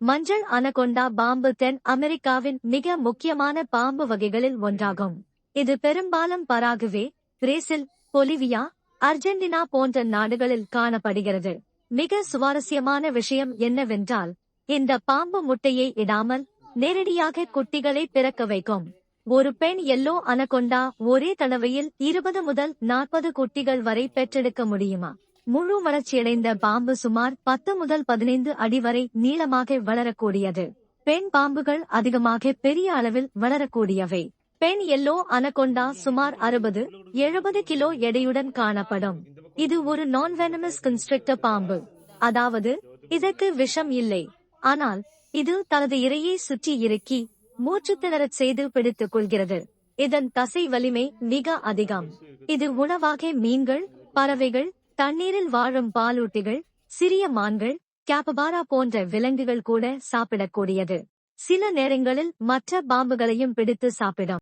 மஞ்சள் அனகொண்டா பாம்பு தென் அமெரிக்காவின் மிக முக்கியமான பாம்பு வகைகளில் ஒன்றாகும். இது பெரும்பாலும் பராகுவே பிரேசில் பொலிவியா அர்ஜென்டினா போன்ற நாடுகளில் காணப்படுகிறது. மிக சுவாரஸ்யமான விஷயம் என்னவென்றால் இந்த பாம்பு முட்டையை இடாமல் நேரடியாக குட்டிகளை பிறக்க வைக்கும். ஒரு பெண் எல்லோ அனகொண்டா ஒரே தடவையில் இருபது முதல் நாற்பது குட்டிகள் வரை பெற்றெடுக்க முடியுமா? முழு வளர்ச்சியடைந்த பாம்பு சுமார் பத்து முதல் பதினைந்து அடி வரை நீளமாக வளரக்கூடியது. பெண் பாம்புகள் அதிகமாக பெரிய அளவில் வளரக்கூடியவை. பெண் எல்லோ அனகொண்டா சுமார் அறுபது எழுபது கிலோ எடையுடன் காணப்படும். இது ஒரு நான் வெனமஸ் கன்ஸ்ட்ரக்டர் பாம்பு. அதாவது இதற்கு விஷம் இல்லை. ஆனால் இது தனது இரையை சுற்றி இறுக்கி மூச்சு திணறச் செய்து பிடித்துக் கொள்கிறது. இதன் தசை வலிமை மிக அதிகம். இது உணவாக மீன்கள் பறவைகள் தண்ணீரில் வாழும் பாலூட்டிகள் சிறிய மான்கள் கேப்பபாரா போன்ற விலங்குகள் கூட சாப்பிடக்கூடியது. சில நேரங்களில் மற்ற பாம்புகளையும் பிடித்து சாப்பிடும்.